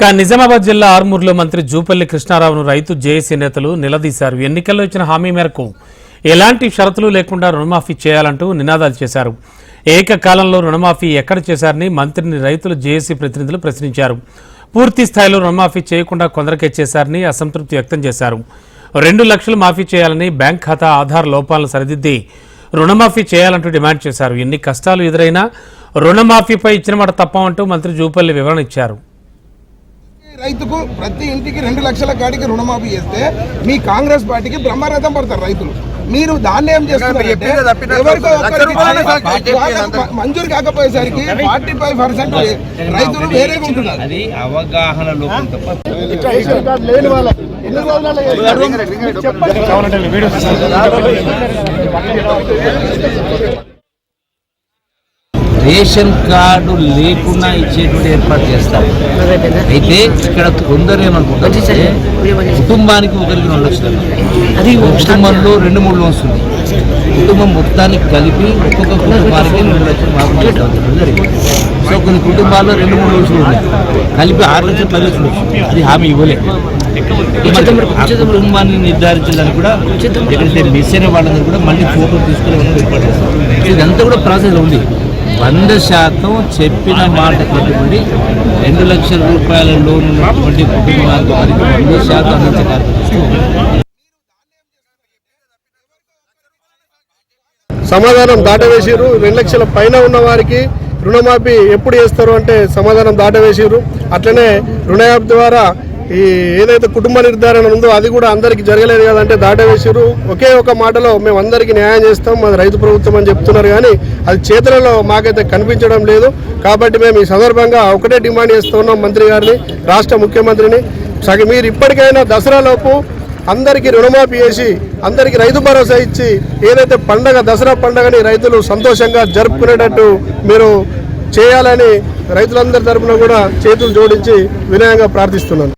కా నిజామాబాద్ జిల్లా ఆర్మూర్లో మంత్రి జూపల్లి కృష్ణారావును రైతు జేఏసీ నేతలు నిలదీశారు. ఎన్నికల్లో ఇచ్చిన హామీ మేరకు ఎలాంటి షరతులు లేకుండా రుణమాఫీ చేయాలంటూ నినాదాలు చేశారు. ఏకకాలంలో రుణమాఫీ ఎక్కడ చేశారని మంత్రిని రైతులు జేఏసీ ప్రతినిధులు ప్రశ్నించారు. పూర్తి స్థాయిలో రుణమాఫీ చేయకుండా కొందరికే చేశారని అసంతృప్తి వ్యక్తం చేశారు. రెండు లక్షలు మాఫీ చేయాలని బ్యాంక్ ఖాతా ఆధార్ లోపాలను సరిదిద్ది రుణమాఫీ చేయాలంటూ డిమాండ్ చేశారు. ఎన్ని కష్టాలు ఎదురైనా రుణమాఫీపై ఇచ్చిన మాట తప్పమంటూ మంత్రి జూపల్లి వివరణ ఇచ్చారు. రైతుకు ప్రతి ఇంటికి రెండు లక్షల కాడికి రుణమాఫీ చేస్తే మీ కాంగ్రెస్ పార్టీకి బ్రహ్మరథం పడతారు రైతులు. మీరు దాన్ని ఏం వాళ్ళకు మంజూరు కాకపోయేసరికి ఫార్టీ ఫైవ్ పర్సెంట్ రైతులు వేరేగా ఉంటున్నారు. అది అవగాహన లోపం తప్ప రేషన్ కార్డు లేకుండా ఇచ్చేటువంటి ఏర్పాటు చేస్తారు. అయితే ఇక్కడ కొందరు ఏమనుకుంటారు కుటుంబానికి ఒకరికి రెండు లక్షలు అది కుటుంబంలో రెండు మూడు లోన్స్ ఉంది కుటుంబం మొత్తానికి కలిపి ఒక్కొక్క కుటుంబానికి రెండు లక్షలు మాకు సో కొన్ని కుటుంబాల్లో రెండు మూడు లక్షలు ఉన్నాయి. కలిపి ఆరు లక్షలు పది లక్షలు. అది హామీ ఇవ్వలేదు కుటుంబాన్ని నిర్ధారించడానికి కూడా ఎక్కడైతే మిస్ అయిన వాళ్ళందరూ కూడా మళ్ళీ ఫోటో తీసుకుని ఏర్పాటు చేస్తాం సో ఇదంతా కూడా ప్రాసెస్ ఉంది. వంద శాతం చెప్పిన మాట కట్టుబడి రెండు లక్షల రూపాయల లోన్ ఉన్నటువంటి కుటుంబాలకు వారికి వంద శాతం అందించే సమాధానం దాటవేసిరు రెండు లక్షల పైన ఉన్న వారికి రుణమాఫీ ఎప్పుడు చేస్తారు అంటే సమాధానం దాటవేసిరు అట్లనే రుణయాప్ ద్వారా ఈ ఏదైతే కుటుంబ నిర్ధారణ ఉందో అది కూడా అందరికి జరగలేదు కదంటే దాటవేశారు ఒకే ఒక మాటలో మేము అందరికీ న్యాయం చేస్తాం మాది రైతు ప్రభుత్వం అని చెప్తున్నారు కానీ అది చేతులలో మాకైతే కనిపించడం లేదు. కాబట్టి మేము ఈ సందర్భంగా ఒకటే డిమాండ్ చేస్తున్నాం మంత్రి గారిని రాష్ట్ర ముఖ్యమంత్రిని. సగ మీరు ఇప్పటికైనా దసరాలోపు అందరికీ రుణమాఫీ చేసి అందరికీ రైతు భరోసా ఇచ్చి ఏదైతే పండగ దసరా పండగని రైతులు సంతోషంగా జరుపుకునేటట్టు మీరు చేయాలని రైతులందరి తరఫున కూడా చేతులు జోడించి వినయంగా ప్రార్థిస్తున్నాను.